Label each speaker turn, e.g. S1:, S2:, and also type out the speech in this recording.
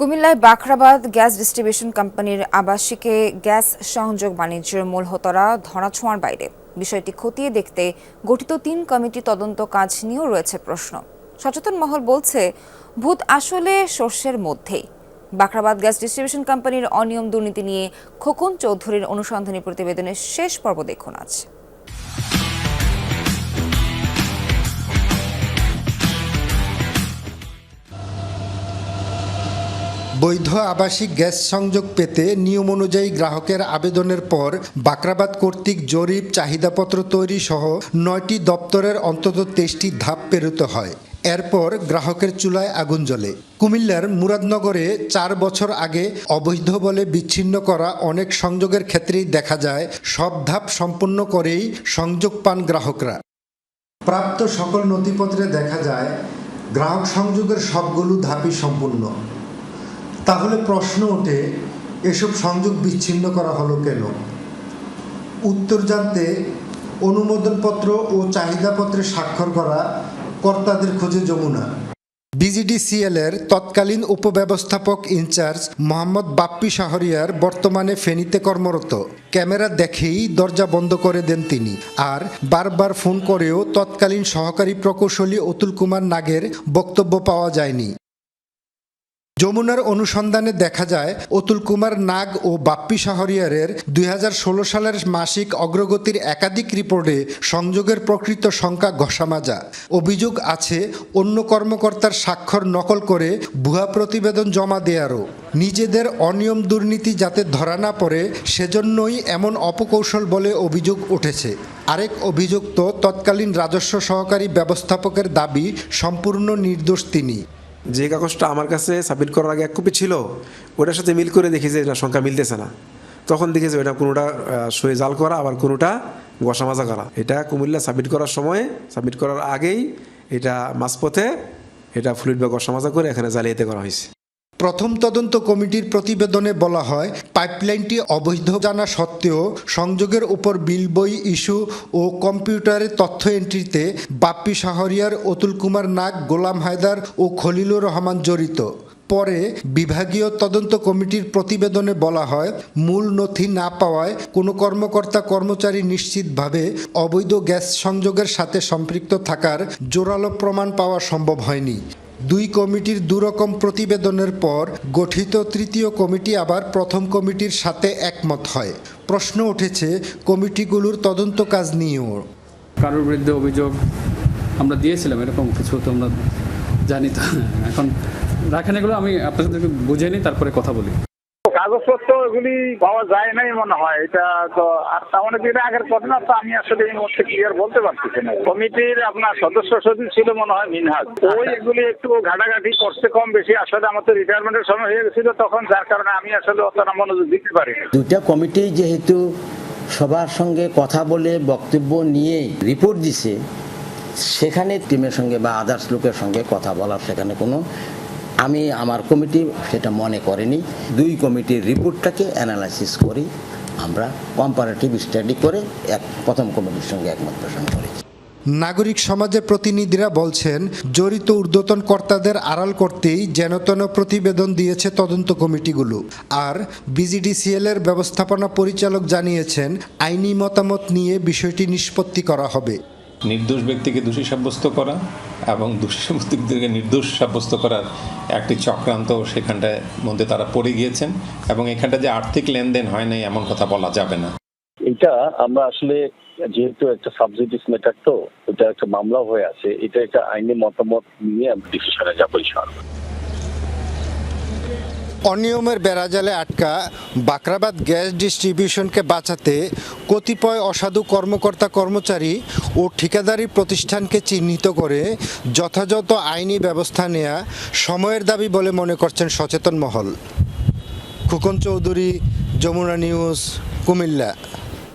S1: কুমিল্লায় Bakhrabad gas distribution কোম্পানির আবাসিকে gas সংযোগ বাণিজ্যের মূল হতরা ধরাছোঁয়ার বাইরে। বিষয়টি খতিয়ে দেখতে গঠিত তিন কমিটি তদন্ত কাজ নিয়েও রয়েছে প্রশ্ন। সচেতন মহল বলছে, ভূত আসলে শস্যের মধ্যেই। বাখরাবাদ গ্যাস ডিস্ট্রিবিউশন কোম্পানির অনিয়ম দুর্নীতি নিয়ে খোকন চৌধুরীর অনুসন্ধানী প্রতিবেদনের শেষ পর্ব দেখুন আজ।
S2: বৈধ আবাসিক গ্যাস সংযোগ পেতে নিয়ম অনুযায়ী গ্রাহকের আবেদনের পর বাকরাবাদ কর্তৃক জরিপ, চাহিদাপত্র তৈরি সহ নয়টি দপ্তরের অন্তত তেইশটি ধাপ পেরোতে হয়। এরপর গ্রাহকের চুলায় আগুন জ্বলে। কুমিল্লার মুরাদনগরে চার বছর আগে অবৈধ বলে বিচ্ছিন্ন করা অনেক সংযোগের ক্ষেত্রেই দেখা যায়, সব ধাপ সম্পন্ন করেই সংযোগ পান গ্রাহকরা। প্রাপ্ত সকল নথিপত্রে দেখা যায়, গ্রাহক সংযোগের সবগুলো ধাপই সম্পূর্ণ। তাহলে প্রশ্ন ওঠে, এসব সংযোগ বিচ্ছিন্ন করা হলো কেন? উত্তর জানতে অনুমোদনপত্র ও চাহিদাপত্রে স্বাক্ষর করা কর্তাদের খোঁজে যমুনা। বিজিডিসিএল এর তৎকালীন উপব্যবস্থাপক ইনচার্জ মোহাম্মদ বাপ্পি শাহরিয়ার বর্তমানে ফেনীতে কর্মরত। ক্যামেরা দেখেই দরজা বন্ধ করে দেন তিনি আর বারবার ফোন করেও তৎকালীন সহকারী প্রকৌশলী অতুল কুমার নাগের বক্তব্য পাওয়া যায়নি। যমুনার অনুসন্ধানে দেখা যায়, অতুল কুমার নাগ ও বাপ্পি শাহরিয়ারের দুই হাজার ষোলো সালের মাসিক অগ্রগতির একাধিক রিপোর্টে সংযোগের প্রকৃত সংখ্যা ঘষামাজা। অভিযোগ আছে, অন্য কর্মকর্তার স্বাক্ষর নকল করে ভুয়া প্রতিবেদন জমা দেয়ারও। নিজেদের অনিয়ম দুর্নীতি যাতে ধরা না পড়ে, সেজন্যই এমন অপকৌশল বলে অভিযোগ উঠেছে। আরেক অভিযুক্ত তৎকালীন রাজস্ব সহকারী ব্যবস্থাপকের দাবি, সম্পূর্ণ নির্দোষ তিনি।
S3: যে কাগজটা আমার কাছে সাবমিট করার আগে এক কপি ছিল, ওটার সাথে মিল করে দেখি যে এটা সংখ্যা মিলতেছে না। তখন দেখি যে ওটা কোনোটা সই জাল করা, আবার কোনোটা গসা মাজা করা। এটা কুমিল্লা সাবমিট করার সময় সাবমিট করার আগেই এটা মাঝপথে এটা ফ্লুইড বা মাজা করে এখানে জালিয়াতে করা হয়েছে।
S2: প্রথম তদন্ত কমিটির প্রতিবেদনে বলা হয়, পাইপলাইনটি অবৈধ জানা সত্ত্বেও সংযোগের উপর বিল বই ইস্যু ও কম্পিউটারের তথ্য এন্ট্রিতে বাপ্পি শাহরিয়ার, অতুল কুমার নাগ, গোলাম হায়দার ও খলিলুর রহমান জড়িত। পরে বিভাগীয় তদন্ত কমিটির প্রতিবেদনে বলা হয়, মূল নথি না পাওয়ায় কোনো কর্মকর্তা কর্মচারী নিশ্চিতভাবে অবৈধ গ্যাস সংযোগের সাথে সম্পৃক্ত থাকার জোরালো প্রমাণ পাওয়া সম্ভব হয়নি। দুই কমিটির দুরকম প্রতিবেদনের পর গঠিত তৃতীয় কমিটি আবার প্রথম কমিটির সাথে একমত হয়। প্রশ্ন উঠেছে, কমিটিগুলোর তদন্ত কাজ নিয়েও।
S4: কারোর বিরুদ্ধে অভিযোগ আমরা দিয়েছিলাম, এরকম কিছু তো আমরা জানি তো। এখন রাখেন এগুলো আমি আপনাদেরকে বুঝে নিই তারপরে কথা বলি।
S5: কাগজপত্র এগুলি পাওয়া যায় নাই মনে হয়। এটা তো আর তেমন দিন আগের ঘটনা, তো আমি আসলে এই মুহূর্তে ক্লিয়ার বলতে পারতেছি না। কমিটির আপনার সদস্য সচিব ছিল মনে হয় মিনহাজ। ওই এগুলি একটু ঘাটাঘাটি করছে কম বেশি। আসলে আমার তো রিটায়ারমেন্টের সময় হয়ে গেছিল তখন, যার কারণে আমি আসলে অতটা মনোযোগ দিতে পারি
S6: দুইটা কমিটি যেহেতু সবার সঙ্গে কথা বলে বক্তব্য নিয়ে রিপোর্ট দিছে, সেখানে টিমের সঙ্গে বা আদার্স লোকের সঙ্গে কথা বলার সেখানে কোনো আমি আমার কমিটি সেটা মনে করেনি। দুই কমিটির রিপোর্টটাকে অ্যানালাইসিস করি। আমরা কম্পারেটিভ স্টাডি করে এক, প্রথম কমিটির সঙ্গে একমত পোষণ করি।
S2: নাগরিক সমাজের প্রতিনিধিরা বলছেন, জড়িত ঊর্ধ্বতন কর্তাদের আড়াল করতেই যেনতেন প্রতিবেদন দিয়েছে তদন্ত কমিটিগুলো। আর বিজিডিসিএল এর ব্যবস্থাপনা পরিচালক জানিয়েছেন, আইনি মতামত নিয়ে বিষয়টি নিষ্পত্তি করা হবে।
S7: নির্দোষ ব্যক্তিকে দোষী সাব্যস্ত করা এবং দোষী ব্যক্তিদেরকে নির্দোষ সাব্যস্ত করার একটি চক্রান্ত সেখানটায় মধ্যে তারা পড়ে গিয়েছেন এবং এখানটা যে আর্থিক লেনদেন হয় নাই এমন কথা বলা যাবে না।
S8: এটা আমরা আসলে, যেহেতু একটা সাবজেক্টিভ ম্যাটার তো, এটা একটা মামলা হয়ে আছে, এটা একটা আইনি মতামত নিয়ে আমরা ডিসিশনে যাব ইনশাআল্লাহ
S2: অনিয়মের বেড়াজালে আটকা বাকরাবাদ গ্যাস ডিস্ট্রিবিউশনকে বাঁচাতে কতিপয় অসাধু কর্মকর্তা কর্মচারী ও ঠিকাদারি প্রতিষ্ঠানকে চিহ্নিত করে যথাযথ আইনি ব্যবস্থা নেয়া সময়ের দাবি বলে মনে করছেন সচেতন মহল। খুকন চৌধুরী, যমুনা নিউজ, কুমিল্লা।